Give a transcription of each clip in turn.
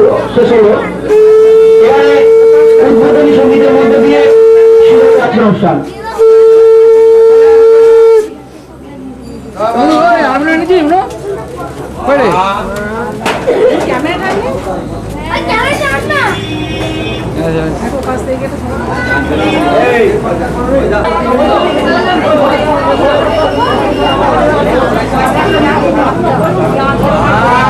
শু- শেষ হলো এবারে উদ্বোধনী সঙ্গীতের মধ্য দিয়ে শুরু হলো অনুষ্ঠান। আর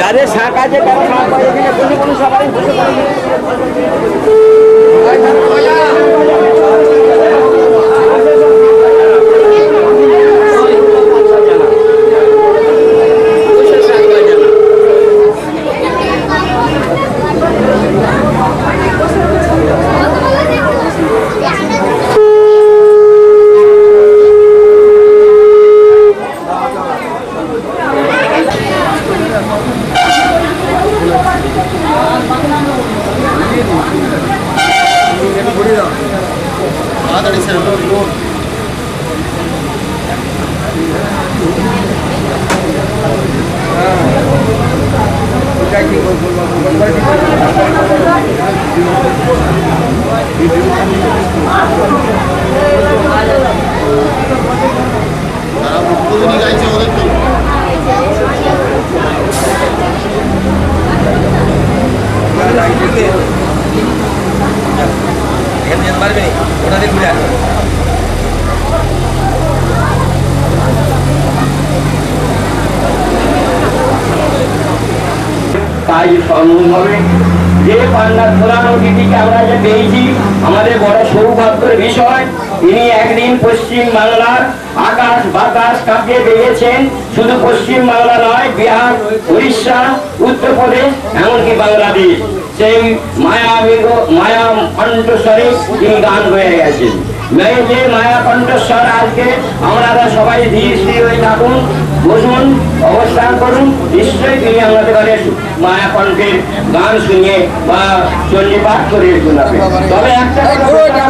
যাদের শাঁখ আছে তারা শাক পায় এখানে কোনো কোনো সবাই বসে পড়ে। ওটা দিয়ে ঘুরে আসবে তাই সম্ভবভাবে যে পান্নার ধরা নদীটিকে আমরা যে পেয়েছি, আমাদের বড় সৌভাগ্যের বিষয়, তিনি একদিন পশ্চিম বাংলার আকাশ বাতাস কাঁপিয়ে বেরিয়েছেন। শুধু পশ্চিম বাংলা নয়, বিহার, উড়িষ্যা, উত্তরপ্রদেশ, এমনকি বাংলাদেশ। সেই মায়া মায়া কণ্ঠস্বরে তিনি গান হয়ে গেছেন এই যে মায়া কণ্ঠস্বর আজকে আপনারা সবাই ধীর স্থির হয়ে থাকুন বসুন অবস্থান করুন নিশ্চয়ই তিনি আমাদের ঘরে মায়া কণ্ঠের গান শুনিয়ে বা চল্লি পাঠ করে শোনাবেন তবে একটা কথা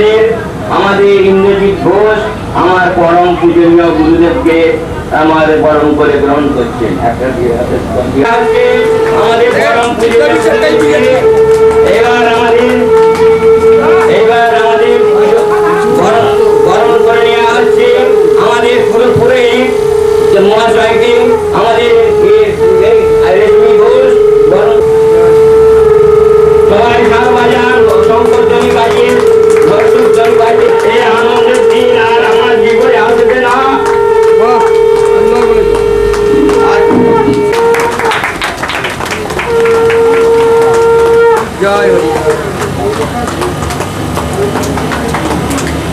আমাদের আমাদের ইন্দ্রজিৎ ঘোষ আমার পরম পূজনীয় গুরুদেবকে আমার বরণ করে গ্রহণ করছেন আমাদের পরম পূজনীয়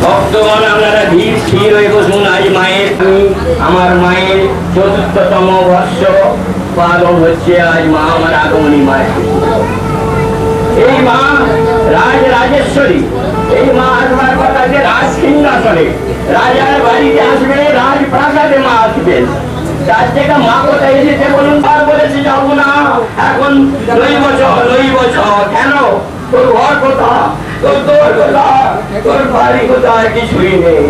ভক্তগণ, আপনারা ধীর স্থির হয়ে বসুন। আজ মায়ের আমি আমার মায়ের চতুর্থতম বর্ষ পালন হচ্ছে। আজ মা আমার আগমনী মায়ের এই মা রাজ রাজেশ্বরী, এই মা আসবার কথা যে রাজ সিংহাসনে, রাজার বাড়িতে আসবে রাজ প্রাসাদে মা আসবেন। তার থেকে মা কোথায় এসেছে বলুন? এখন বছর বছর কেন? তোর ঘর কোথায়? তোর তোর কোথায়? তোর বাড়ি কোথায়? কিছুই নেই।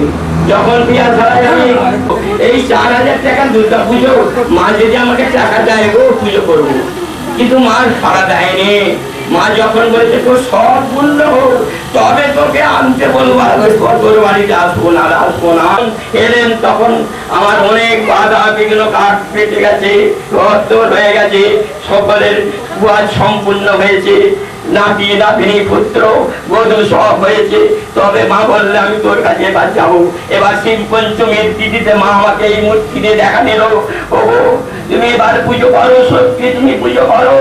যখন বিয়া আমি এই চার হাজার টাকা দুর্গা পুজো, মা যদি আমাকে টাকা দেয় গো, পুজো করব। কিন্তু মা সারা দেয়নি। মা যখন বলেছে, তোর সব তবে তোকে আনতে বলব, আর তোর বাড়িতে আসব না আসব না। এলেন তখন আমার অনেক সম্পূর্ণ হয়েছে নাতি নাতিনি পুত্র বধূ সব হয়েছে তবে মা বললে আমি তোর কাছে এবার যাব এবার শিব পঞ্চমীর মা আমাকে এই মূর্তিতে দেখা দিল ও তুমি এবার পুজো করো সত্যি তুমি পুজো করো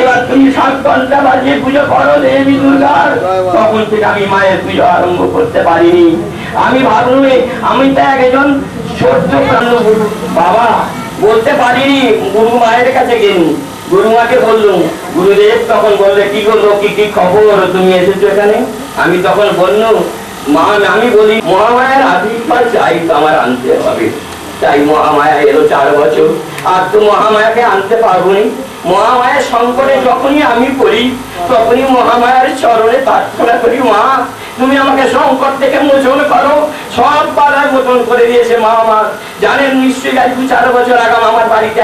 এবার তুমি সাত ঘণ্টা বাজিয়ে পুজো করো দেবী দুর্গার তখন থেকে আমি মায়ের পুজো আরম্ভ করতে পারিনি আমি ভাবলুম, আমি তো একজন বাবা, বলতে পারিনি, গুরু মায়ের কাছে গুরুমাকে বললুম, গুরুদেব তখন বললে, কি কি কি খবর? তুমি এসেছ এখানে? আমি তখন বললুম, মা, আমি বলি, মহামায়ার আবির্ভাব চাই আমার আনতে হবে। তাই মহামায়া এলো চার বছর। আর তো মহামায়াকে আনতে পারব নি মহামায়ার সংকটে যখনই আমি পড়ি, তখনই মহামায়ার চরণে প্রার্থনা করি, মা তুমি আমাকে সংকট থেকে মোচন করো। সব বাধার মোচন করে দিয়েছে মা আমার। জানেন নিশ্চয়ই দু চার বছর আগাম আমার বাড়িতে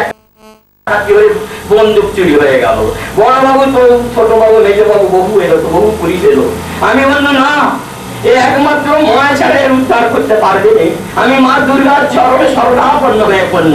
বন্দুক চুরি হয়ে গেল। বড় বাবু তো ছোট বাবু মেজো বাবু বহু এলো তো, বহু পুলিশ এলো। আমি বললাম, না, এ একমাত্র মা ছাড়া উদ্ধার করতে পারবে আমি মা দুর্গার চরণে সর্বাপন্ন হয়ে পড়ল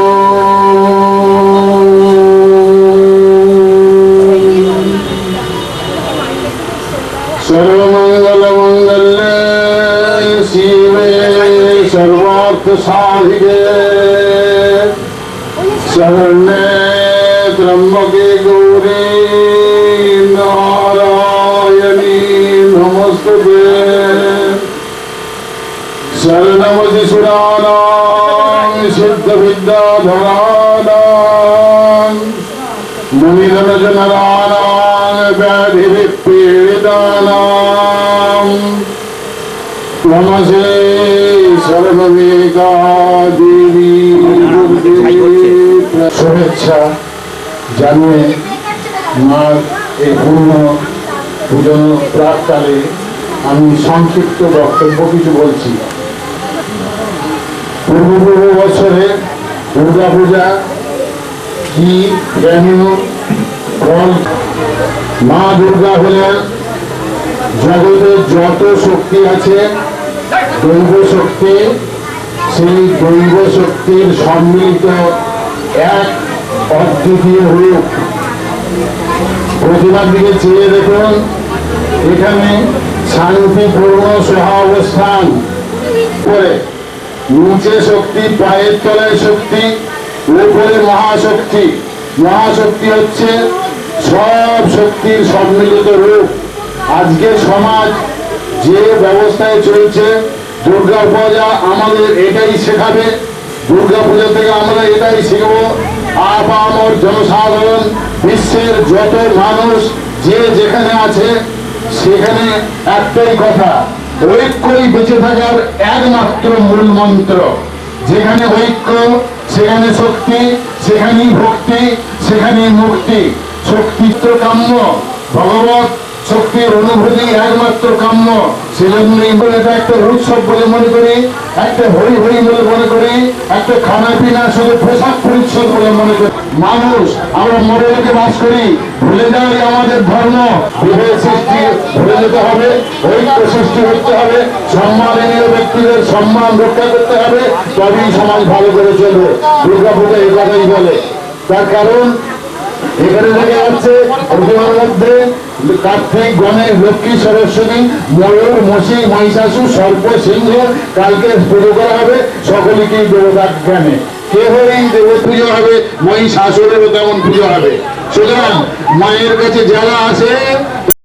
सर्वमङ्गलमङ्गल्ये शिवे सर्वार्थसाधिके शरण्ये त्र्यम्बके गौरी नारायणी नमस्तुते शरणमति सुराणां सिद्धविद्याधराणां मुनिजनजनराणां व्याधिपीडितानां त्वमसे सर्ववेगा देवी दुर्गे শুভেচ্ছা জানিয়ে মার এই পূর্ণ পুজো প্রাককালে আমি সংক্ষিপ্ত বক্তব্য কিছু বলছি পূর্ব পূর্ব বছরে দুর্গা পূজা কি কেন ফল মা দুর্গা হলেন জগতের যত শক্তি আছে, দৈব শক্তি, সেই দৈব শক্তির সম্মিলিত এক অদ্বিতীয় রূপ। প্রতিমার দিকে চেয়ে দেখুন, এখানে শান্তিপূর্ণ সহাবস্থান করে নিচে শক্তি, পায়ের তলায় শক্তি, উপরে মহাশক্তি। মহাশক্তি হচ্ছে সব শক্তির সম্মিলিত রূপ। আজকে সমাজ যে ব্যবস্থায় চলছে দুর্গা পূজা আমাদের এটাই শেখাবে। দুর্গা পূজা থেকে আমরা এটাই শিখব। আপামর জনসাধারণ, বিশ্বের যত মানুষ যে যেখানে আছে, সেখানে একটাই কথা, ঐক্যই বেঁচে থাকার একমাত্র মূল মন্ত্র। যেখানে ঐক্য, সেখানে শক্তি, সেখানেই ভক্তি, সেখানেই মুক্তি। শক্তি তো কাম্য। ভগবত শক্তির অনুভূতি একমাত্র কাম্য। সেজন্যই বলে এটা একটা উৎসব বলে মনে করি, একটা হরি হরি বলে মনে করি, একটা খানা পিনা শুধু পোশাক পরিচ্ছদ বলে মনে করি। মানুষ, আমরা মরে রেখে বাস করি? ভুলে যাওয়াই আমাদের ধর্ম। বিভেদ সৃষ্টি, ভুলে যেতে হবে, ঐক্য সৃষ্টি করতে হবে সম্মাননীয় ব্যক্তিদের সম্মান রক্ষা করতে হবে, তবেই সমাজ ভালো করে চলবে। দুর্গা পূজা এই কথাই বলে। তার কারণ, এখানে দেখা যাচ্ছে মধ্যে কার্তিক গণেশ, লক্ষ্মী সরস্বতী, ময়ূর, মসি মহিষাসু সর্প, সিংহ, কালকে পুজো করা হবে, সকলকেই দেবতার জ্ঞানে কেহই দেব পুজো হবে, মহিষাসুরেরও তেমন পুজো হবে। সুতরাং মায়ের কাছে যারা আছে